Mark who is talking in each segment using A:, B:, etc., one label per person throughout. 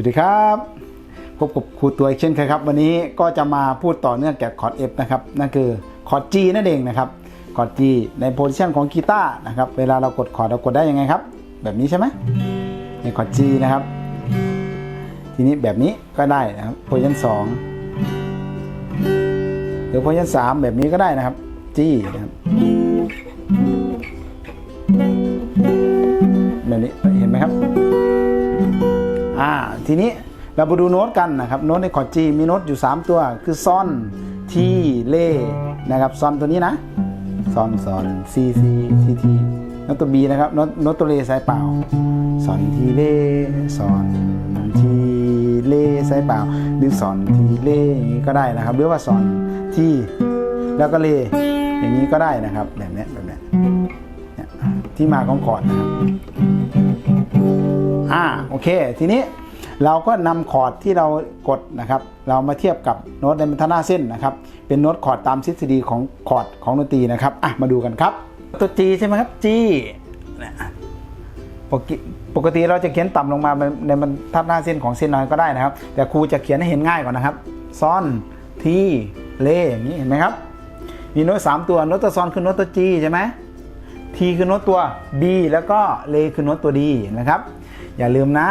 A: วัสดีครับพบกับครูตัวอีกเช่นเคยครับ วันนี้ก็จะมาพูดต่อเนื่องแก่คอร์ด F นะครับนั่นคือคอร์ด G นั่นเองนะครับคอร์ด G ในโพซิชันของกีตาร์นะครับเวลาเรากดคอร์ดเรากดได้ยังไงครับ แบบนี้ใช่ไหมในคอร์ด G นะครับ ทีนี้แบบนี้ก็ได้นะครับโพซิชัน2หรือโพซิชัน3แบบนี้ก็ได้นะครับ G นะครับแบบนี้เห็นไหมครับ อ่าทีนี้เรามาดูโน้ตกันนะครับโน้ตในคอร์ด G มีโน้ตอยู่ 3 ตัวคือซอนทีเลนะครับซอนตัวนี้นะซอนซอนซีซีซีทีโน้ตตัว B นะครับโน้ตโน้ตตัวเลสายเปล่าซอนทีเลซอนทีเลสายเปล่าหรือซอนทีเลอย่างนี้ก็ได้นะครับหรือว่าซอนทีแล้วก็เลอย่างนี้ก็ได้นะครับแบบเนี้ยแบบเนี้ยเนี่ยที่มาของคอร์ดนะครับ อ่าโอเค ทีนี้เราก็นำคอร์ดที่เรากดนะครับ เรามาเทียบกับโน้ตในบรรทัดหน้าเส้นนะครับ เป็นโน้ตคอร์ดตามทฤษฎีของคอร์ดของดนตรีนะครับอะมาดูกันครับ ตัว G ใช่ไหมครับจีปกติปกติเราจะเขียนต่ำลงมาในบรรทัดหน้าเส้นของเส้นน้อยก็ได้นะครับ แต่ครูจะเขียนให้เห็นง่ายก่อนนะครับซอนทีเลอย่างนี้เห็นไหมครับ มีโน้ตสามตัวโน้ตตัวซอนคือโน้ตตัว G ใช่ไหม T คือโน้ตตัว B แล้วก็เลคือโน้ตตัว D นะครับ อย่าลืมนะ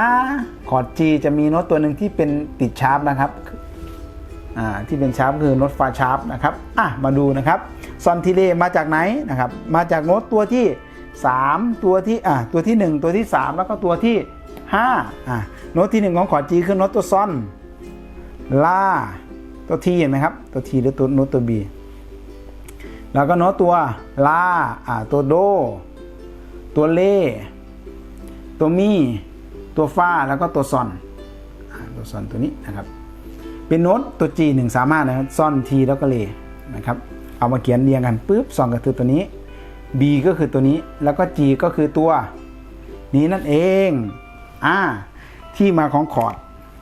A: คอร์ด G จะมีโน้ตตัวหนึ่งที่เป็นติดชาร์ปนะครับที่เป็นชาร์ปคือโน้ตฟาชาร์ปนะครับอะมาดูนะครับซอนทีเลมาจากไหนนะครับ มาจากโน้ตตัวที่ 3 ตัวที่อะตัวที่ 1 ตัวที่ 3 แล้วก็ตัวที่5อะโน้ตที่ 1 ของคอร์ด G คือโน้ตตัวซอนลาตัวทีเห็นไหมครับ ตัวทีหรือตัวโน้ตตัว B แล้วก็โน้ตตัวลาอ่าตัวโด ตัวเล ตัวมี ตัวฟาแล้วก็ตัวซอนตัวซอนตัวนี้นะครับ เป็นโน้ตตัว G หนึ่งสามารถนะครับซอนทีแล้วก็เลนะครับ เอามาเขียนเรียงกันปุ๊บซอนก็คือตัวนี้ B ก็คือตัวนี้แล้วก็ G ก็คือตัว นี้นั่นเองอ่าที่มาของคอร์ด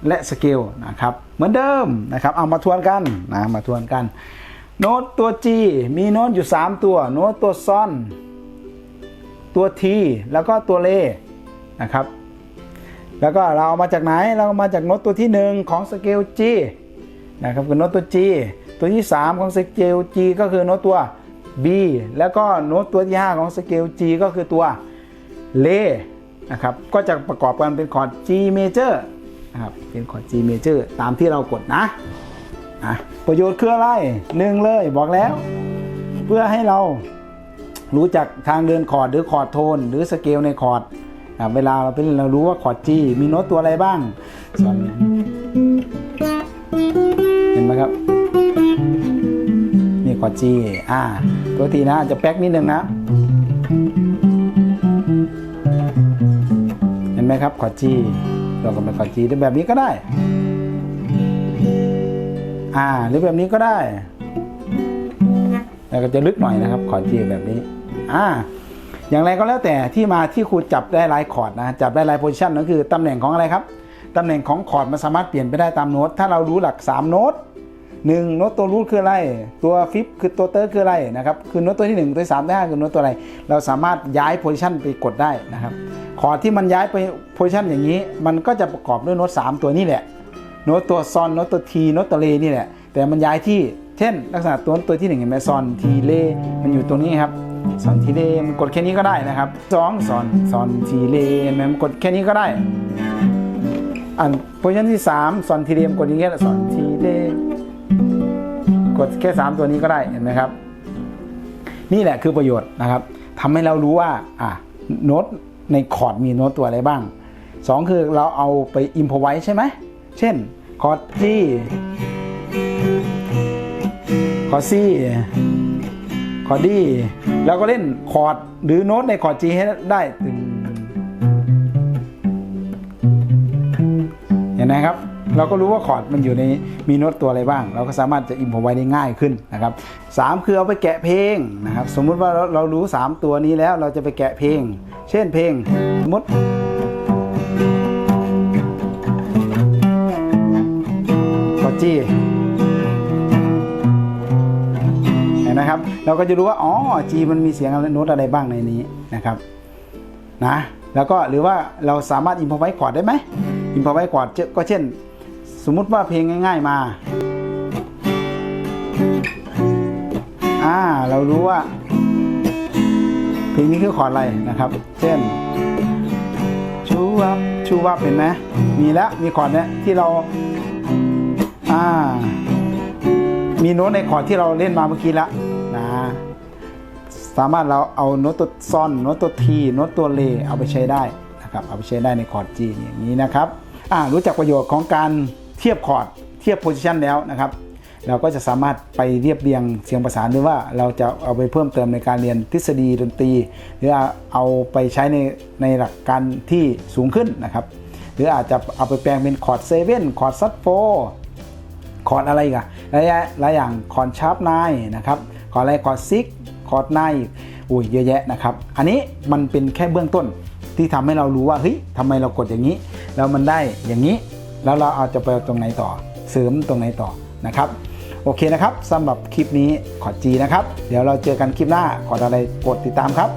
A: และสเกลนะครับ เหมือนเดิมนะครับ เอามาทวนกันนะมาทวนกัน โน้ตตัว G มีโน้ตอยู่ 3 ตัว โน้ตตัวซอนตัว T แล้วก็ตัวเลนะครับ แล้วก็เราเอามาจากไหนเรามาจากโน้ตตัวที่ 1 ของสเกล G นะครับคือโน้ตตัว G ตัวที่ 3 ของสเกล G ก็คือโน้ตตัว B แล้วก็โน้ตตัวที่5ของสเกล G ก็คือตัวเลนะครับก็จะประกอบกันเป็นคอร์ด G major นะครับเป็นคอร์ด G major ตามที่เรากดนะอะประโยชน์คืออะไรหนึ่งเลยบอกแล้ว เพื่อให้เรารู้จักทางเดินคอร์ดหรือคอร์ดโทน หรือสเกลในคอร์ด เวลาเราเป็นเรารู้ว่าคอร์ด G มีโน้ตตัวอะไรบ้างส่วนเห็นไหมครับนี่คอร์ด G อ่าตัวทีนะอาจะแป๊กนิดนึงนะ เห็นไหมครับคอร์ด G เราก็เป็นคอร์ด G ได้แบบนี้ก็ได้ อ่าหรือแบบนี้ก็ได้แล้วก็จะลึกหน่อยนะครับคอร์ด G แบบนี้อ่า อย่างไรก็แล้วแต่ที่มาที่ครูจับได้หลายคอร์ดนะจับได้หลายโพซิชันนั่นคือตำแหน่งของอะไรครับตำแหน่งของคอร์ดมันสามารถเปลี่ยนไปได้ตามโน้ตถ้าเรารู้หลัก 3 โน้ตหนึ่งโน้ตตัวรูทคืออะไร ตัวฟิปคือตัวเตอร์คืออะไรนะครับคือโน้ตตัวที่ 1 ตัวที่3ตัวที่5คือโน้ตตัวอะไร เราสามารถย้ายโพซิชันไปกดได้นะครับคอร์ดที่มันย้ายไปโพซิชันอย่างนี้ มันก็จะประกอบด้วยโน้ต3ตัวนี้แหละโน้ตตัวซอนโน้ตตัวทีโน้ตตัวเลนี่แหละแต่มันย้ายที่เช่น ลักษณะตัวตัวที่หนึ่งเห็นไหมซอนทีเลมันอยู่ตรงนี้ครับ ซอนทีเลมันกดแค่นี้ก็ได้นะครับสองซอนซอนทีเลเห็นไหมมันกดแค่นี้ก็ได้อันโพชันที่สามซอนทีเลมกดอย่างเงี้ยซอนทีเลกดแค่สามตัวนี้ก็ได้เห็นไหมครับ นี่แหละคือประโยชน์นะครับทำให้เรารู้ว่าอะโน้ตในคอร์ดมีโน้ตตัวอะไรบ้างสองคือเราเอาไปอิมพอไว้ใช่ไหม เช่นคอร์ด G คอร์ด C คอร์ด D แล้วก็เล่นคอร์ดหรือโน้ตในคอร์ด G ให้ได้ตึงเห็นไหมครับเราก็รู้ว่าคอร์ดมันอยู่ในมีโน้ตตัวอะไรบ้าง เราก็สามารถจะอิมพอไว้ได้ง่ายขึ้นนะครับสามคือเอาไปแกะเพลงนะครับสมมุติว่าเราเรารู้ 3 ตัวนี้แล้วเราจะไปแกะเพลง เช่นเพลงสมมติคอร์ด G เราก็จะรู้ว่าอ๋อ G มันมีเสียงอะไรโน้ตอะไรบ้างในนี้นะครับนะแล้วก็หรือว่าเราสามารถอินพอไว้คอร์ดได้ไหมอินพอไว้ก่อนก็เช่น สมมุติว่าเพลงง่าย ๆมาอ่าเรารู้ว่า เพลงนี้คือคอร์ดอะไรนะครับ เช่นชูวับชูวับเห็นไหมมีแล้วมีคอร์ดเนี้ยที่เราอ่ามีโน้ตในคอร์ดที่เราเล่นมาเมื่อกี้แล้ว นะสามารถเราเอาโน้ตตัวซ่อนโน้ตตัวทีโน้ตตัวเลเอาไปใช้ได้นะครับเอาไปใช้ได้ในคอร์ด G อย่างนี้นะครับอ่ารู้จักประโยชน์ของการเทียบคอร์ดเทียบโพซิชันแล้วนะครับ เราก็จะสามารถไปเรียบเรียงเสียงประสานหรือว่าเราจะเอาไปเพิ่มเติมในการเรียนทฤษฎีดนตรี หรือเอาไปใช้ในในหลักการที่สูงขึ้นนะครับ หรืออาจจะเอาไปแปลงเป็นคอร์ดเซเว่นคอร์ดซัตโฟคอร์ดอะไรกันหลายหลายอย่างคอร์ดชาร์ปไนนะครับ คอร์ดอะไรคอร์ดซิกคอร์ดไนอุ้ยเยอะแยะนะครับ อันนี้มันเป็นแค่เบื้องต้นที่ทำให้เรารู้ว่าเฮ้ยทำไมเรากดอย่างนี้ แล้วมันได้อย่างนี้ แล้วเราเอาจะไปตรงไหนต่อ เสริมตรงไหนต่อนะครับ โอเคนะครับสำหรับคลิปนี้คอร์ด G นะครับ เดี๋ยวเราเจอกันคลิปหน้าคอร์ดอะไรกดติดตามครับ